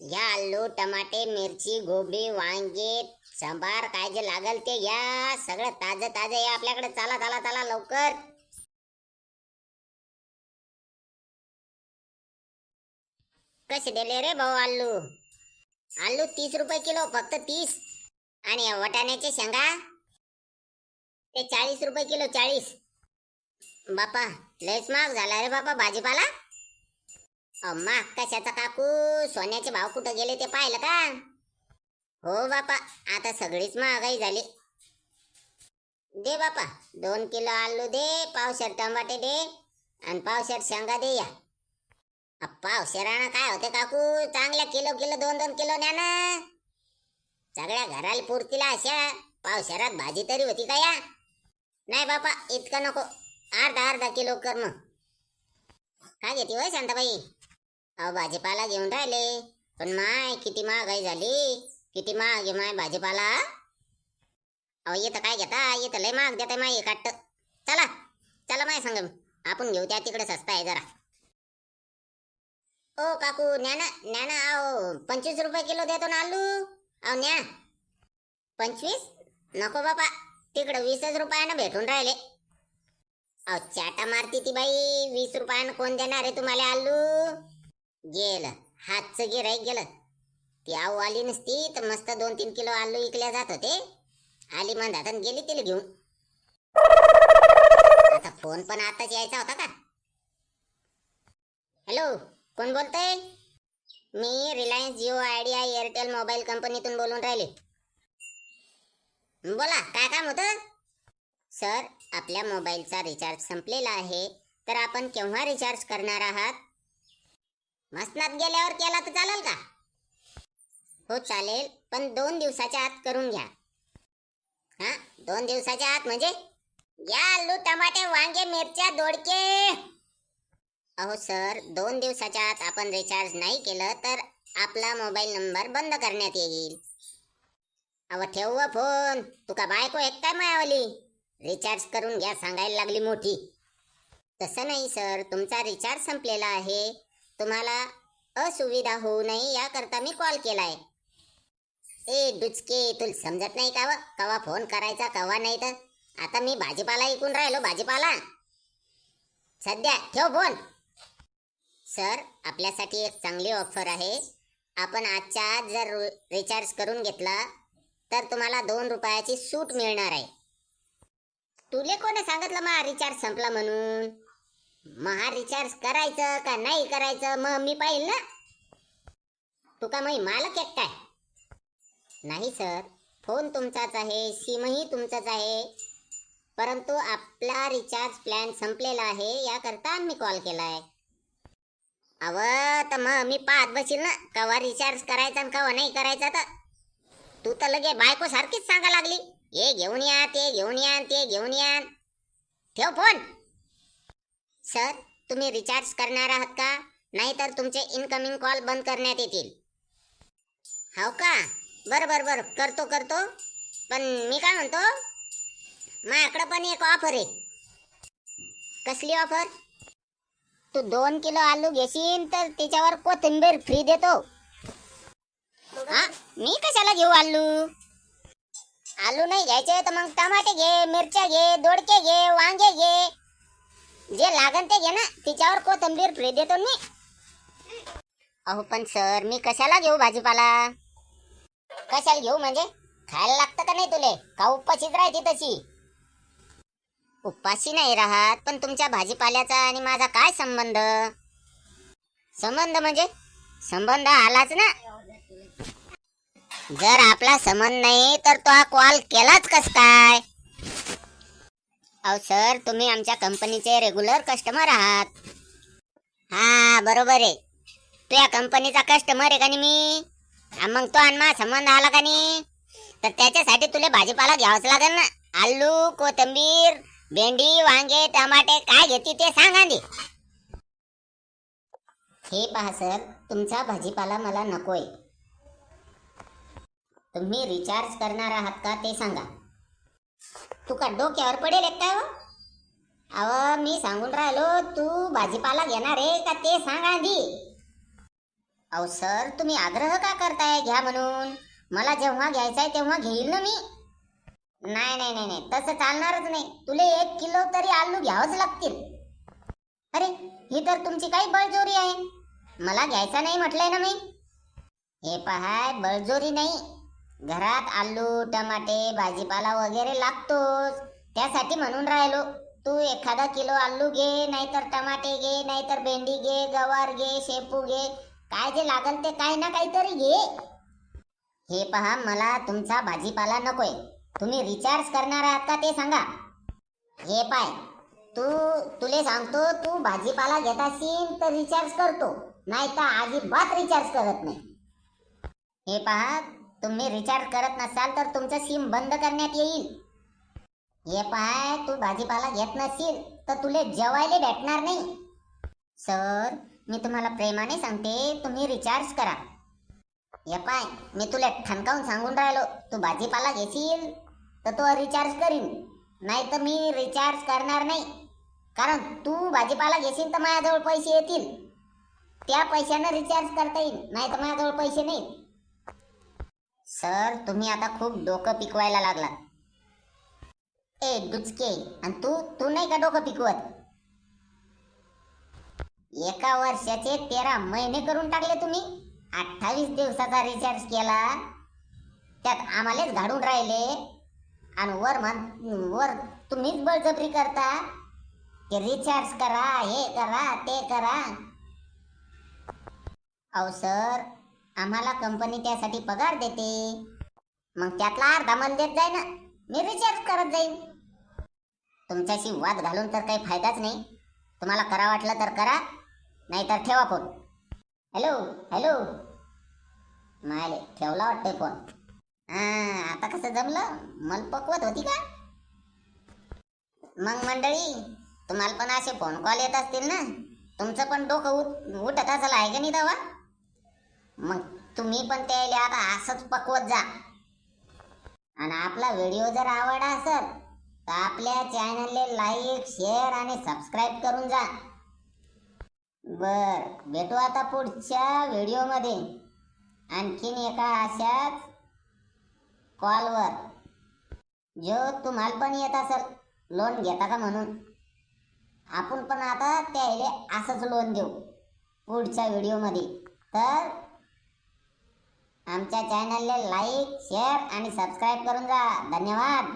घ्या आलू टमाटे मिरची गोबी वांगे सांबार काय जे लागल ते घ्या. सगळं ताजं ताजं या आपल्याकडे. चला चला चला लवकर. कसे दिले रे भाऊ आलू? आलू तीस रुपये किलो फक्त तीस. आणि या वाटाण्याचे शेंगा? ते चाळीस रुपये किलो चाळीस. बापा लयच महाग झाला रे बापा भाजीपाला. अम्मा कशाचा काकू? सोन्याचे भाव कुठं गेले ते पाहिलं का? हो बापा आता सगळीच महागाई झाली. दे बापा दोन किलो आलू दे पावशेर टमाटे दे आणि पावशेर शेंगा दे या. अ, पावशेरानं काय होते काकू? चांगल्या किलो किलो दोन दोन किलो न्या ना. सगळ्या घराला पुरतीला अशा पावशेरात भाजी तरी होती का या? नाही बापा इतकं नको. अर्धा अर्धा किलो कर मग. काय घेते होय शांताबाई? अहो भाजीपाला घेऊन राहिले. पण माय किती महागाई झाली. किती महाग आहे माय भाजीपाला. अहो येतं काय घेता? येतं लय महाग देत माय काट चला चला माय सांग आपण घेऊ त्या तिकडे सस्ता आहे जरा. ओ काकू न्या ना न्या ना अहो पंचवीस रुपये किलो देतो ना आलू. अहो न्या. पंचवीस? नको बापा. तिकडे वीसच रुपयानं भेटून राहिले. अहो चाटा मारती ती बाई. वीस रुपयानं कोण देणार आहे तुम्हाला आलू? गेलं. हातचं गिराईक गेलं. ती आऊ आली नसती तर मस्त दोन तीन किलो आलू इकल्या जात होते. आली म्हणतात आणि गेली तिला घेऊन. आता फोन पण आताच यायचा होता का? हॅलो कोण बोलतय? मी Reliance Jio Idea Airtel mobile कंपनीतून बोलून राहिले. बोला काय काम होतं? सर आपल्या मोबाईलचा रिचार्ज संपलेला आहे. तर आपण केव्हा रिचार्ज करणार आहात? मसनात गेल्यावर केला तर चालेल का? हो चालेल. पण दोन दिवसाच्या आत करून घ्या. हा दोन दिवसाच्या आत म्हणजे? या आलू टमाटे वांगे मिरच्या दोडके. अहो सर दोन दिवसाच्या आत आपण रिचार्ज नाही केलं तर आपला मोबाईल नंबर बंद करण्यात येईल. अहो ठेव फोन तुका बायको एक काय मायावली. रिचार्ज करून घ्या सांगायला लागली मोठी. तसं नाही सर. तुमचा रिचार्ज संपलेला आहे. तुम्हाला असुविधा होऊ नये याकरता मी कॉल केलाय. ए दुचके तुला समजत नाही का कवा फोन करायचा कवा नाही तर? आता मी भाजीपाला ऐकून राहिलो भाजीपाला. सध्या ठेव फोन. सर आपल्यासाठी एक चांगली ऑफर आहे. आपण आजच्या आज जर रिचार्ज करून घेतला तर तुम्हाला दोन रुपयाची सूट मिळणार आहे. तुले कोणी सांगितलं मग रिचार्ज संपला म्हणून? मग हा रिचार्ज करायचं का नाही करायचं? मग मी पाहिल ना. तू का मग मालक एकटाय नाही सर. फोन तुमचाच आहे सिमही तुमचाच आहे. परंतु आपला रिचार्ज प्लॅन संपलेला आहे याकरता मी कॉल केलाय. अव तर मग मी पाहत बसील ना कवा रिचार्ज करायचा आणि कवा नाही करायचा तर तू तर लगे बायको सारखीच सांगा लागली. हे घेऊन या ते घेऊन या ते घेऊन या. ठेव फोन. सर तुम्ही रिचार्ज करणार आहात का? नाहीतर तुमचे इनकमिंग कॉल बंद करण्यात येतील. हो का? बरं बरं बरं. करतो करतो. पण मी काय म्हणतो? माझ्याकडं पण एक ऑफर आहे. कसली ऑफर तू दोन किलो आलू घेशील तर त्याच्यावर कोथिंबीर फ्री देतो. हा? मी कशाला घेऊ आलू? आलू नाही घ्यायचे तर मग टमाटे घे मिरच्या घे दोडके घे वांगे घे. जे लागन ते घे ना तिच्यावर कोथंबीर फ्री देतो मी. अहो पण सर मी कशाला घेऊ भाजीपाला? कशाला घेऊ म्हणजे? खायला लागतं का नाही तुले? का उपाशीच राहते तशी? उपाशी नाही राहत पण तुमच्या भाजीपाल्याचा आणि माझा काय संबंध? संबंध म्हणजे? संबंध आलाच ना. जर आपला संबंध नाही तर तो हा कॉल केलाच कस काय? अहो सर तुम्ही आमच्या कंपनीचे रेग्युलर कस्टमर आहात. हा बरोबर आहे. तू या कंपनीचा कस्टमर आहे का नाही मी? हा, मग तो आणि माझा संबंध आला का नाही? तर त्याच्यासाठी तुला भाजीपाला घ्यावाच लागेल ना. आलू कोथिंबीर भेंडी वांगे टमाटे काय घेते ते सांग आधी. हे पहा सर तुमचा भाजीपाला मला नकोय. तुम्ही रिचार्ज करणार आहात का ते सांगा. तू का डोक्यावर पडेल एक काय अव मी सांगून राहिलो तू भाजीपाला घेणार आहे का ते सांग आधी. अहो सर तुम्ही आग्रह का करताय घ्या म्हणून? मला जेव्हा घ्यायचाय तेव्हा घेईल ना मी. नाही नाही नाही नाही तसं चालणारच नाही. तुले एक किलो तरी आलू घ्यावंच लागतील. अरे ही तर तुमची काही बळजोरी आहे. मला घ्यायचा नाही म्हटलंय ना मी. हे पहाय बळजोरी नाही. घरात आलू टमाटे भाजीपाला वगैरे लागतोच. त्यासाठी म्हणून राहिलो तू एखादा किलो आलू घे नाहीतर टमाटे घे नाहीतर भेंडी घे गवार घे शेपू घे काय जे लागल ते काही ना काहीतरी घे. हे पहा मला तुमचा भाजीपाला नकोय. तुम्ही रिचार्ज करणार आहात का ते सांगा. हे पाय तू तुले सांगतो तू भाजीपाला घेत असेल तर रिचार्ज करतो. नाही तर अजिबात रिचार्ज करत नाही. हे पहा तुम्ही रिचार्ज करत नसाल तर तुमचं सिम बंद करण्यात येईल. हे पाय तू भाजीपाला घेत नसशील तर तुले जेवायला भेटणार नाही. सर मी तुम्हाला प्रेमाने सांगते तुम्ही रिचार्ज करा. हे पाय मी तुला ठणकावून सांगून राहिलो तू भाजीपाला घेशील तर तो रिचार्ज करीन नाही तर मी रिचार्ज करणार नाही. कारण तू भाजीपाला घेशील तर माझ्याजवळ पैसे येतील. त्या पैशानं रिचार्ज करता येईल नाही तर माझ्याजवळ पैसे नाही. सर तुम्ही आता खूप डोकं पिकवायला लागला ए दुचके आणि तू तू नाही का डोकं पिकवत? एका वर्षाचे तेरा महिने करून टाकले तुम्ही. अठ्ठावीस दिवसाचा रिचार्ज केला. त्यात आम्हालाच घाडून राहिले. आणि वर म्हण वर तुम्हीच बळजबरी करता. ते रिचार्ज करा हे करा ते करा. अहो सर आम्हाला कंपनी त्यासाठी पगार देते. मग त्यातला अर्धा मन देत जाय ना मी रिचार्ज करत जाईन. तुमच्याशी वाद घालून तर काही फायदाच नाही. तुम्हाला करा वाटलं तर करा नाहीतर ठेवा फोन. Hello hello. मायले ठेवला वाटते फोन. आता कसं जमलं? मल पकवत होती का? मग मंडळी तुम्हाला पण असे फोन कॉल येत असतील ना? तुमचं पण डोकं उठ उठत असेल आहे का नाही दवा मग तुम्ही पण त्याला आता असंच पकवत जा. आणि आपला व्हिडिओ जर आवडला असेल तर आपल्या चॅनलला लाईक शेअर आणि सबस्क्राईब करून जा. बर भेटू आता पुढच्या व्हिडिओमध्ये आणखीन एका अशाच कॉलवर जो तुम्हाला पण येत असेल लोन घेता का म्हणून? आपण पण आता त्याला असंच लोन देऊ पुढच्या व्हिडिओमध्ये तर आमच्या चॅनलला लाईक शेअर आणि सबस्क्राईब करून जा. धन्यवाद.